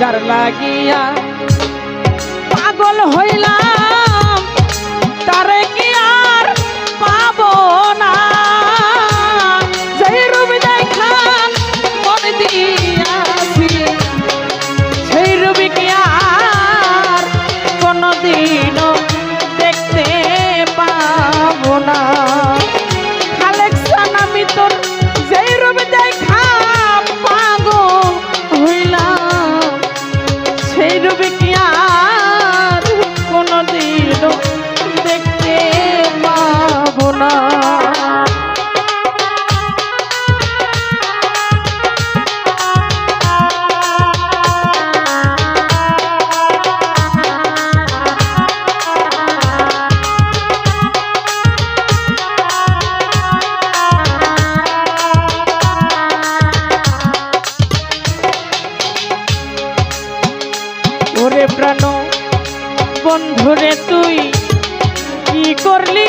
যার লাগিয়া পাগল হইলা কি করলি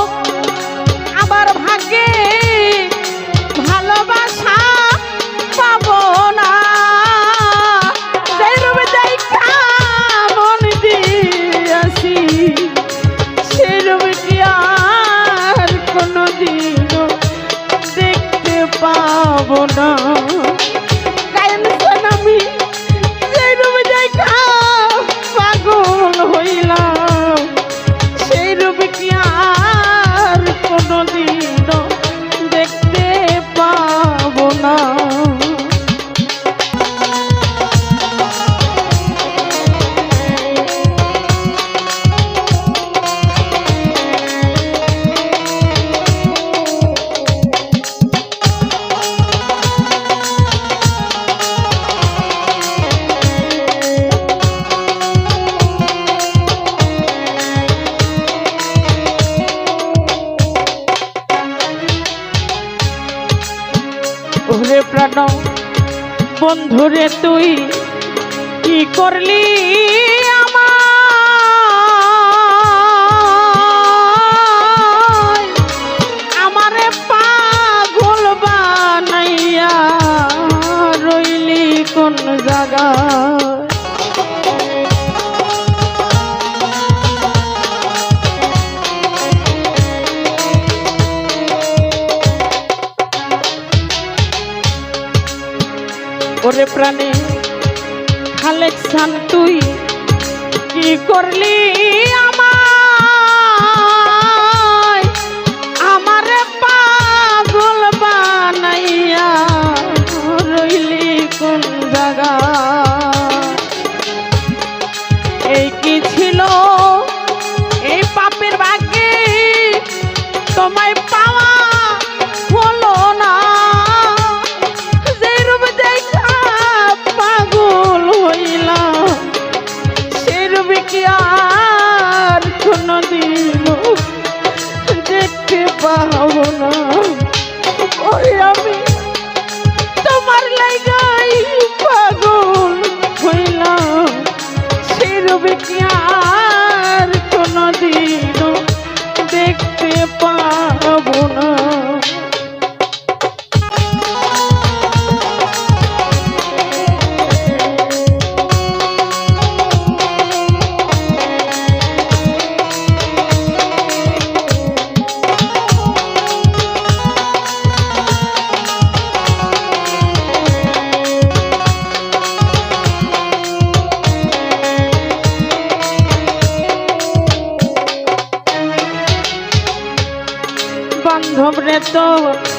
প্রাণ। বন্ধুরে তুই কি করলি আমারে পাগল বানাইয়া রইলি কোন ওরে প্রাণে খালেকসান তুই কি করলি আমায়? বানাইয়া রইলি এই ছিল? এই পাপের বাকি? তোমায় দেখতে পাবো না। show up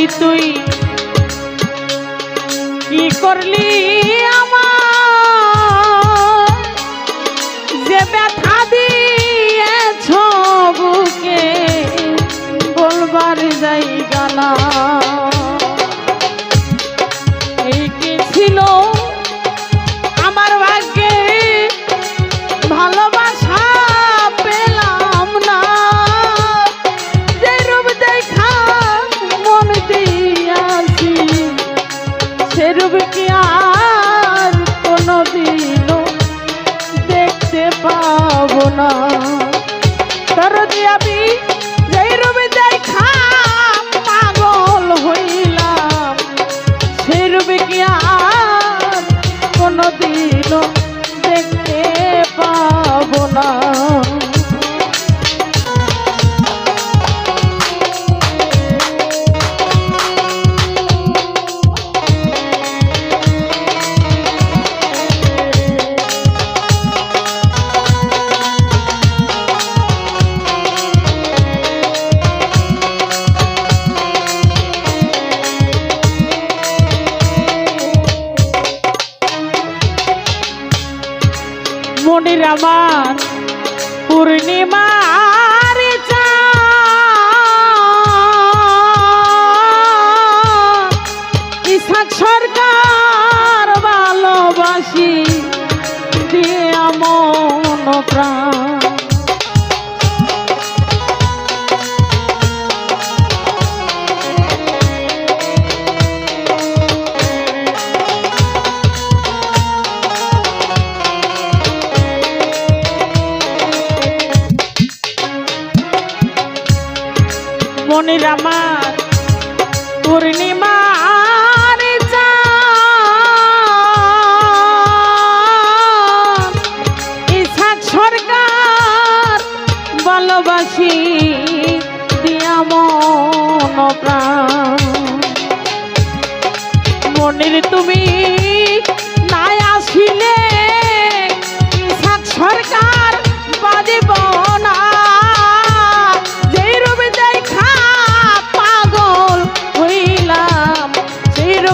দরদি তুই? কি করলি বলবার ছিল আমার ভাগ্যে ভালোবাসা কোনোদিনও দেখতে পাবো না? মনির আমার পূর্ণিমা সরকার ভালোবাসি দিয়ে মন প্রাণ মনির আমার। পূর্ণিমার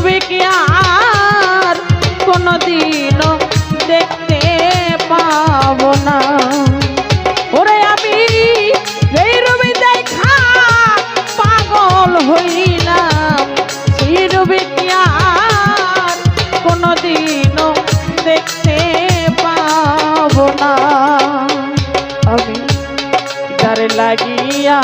রূপে কি আর কোনোদিনও দেখতে পাবো না। ওরে আমি এই রূপে দেখা পাগল হইলাম। সেই রূপে কি আর কোনোদিনও দেখতে পাবো না। আমি তার লাগিয়া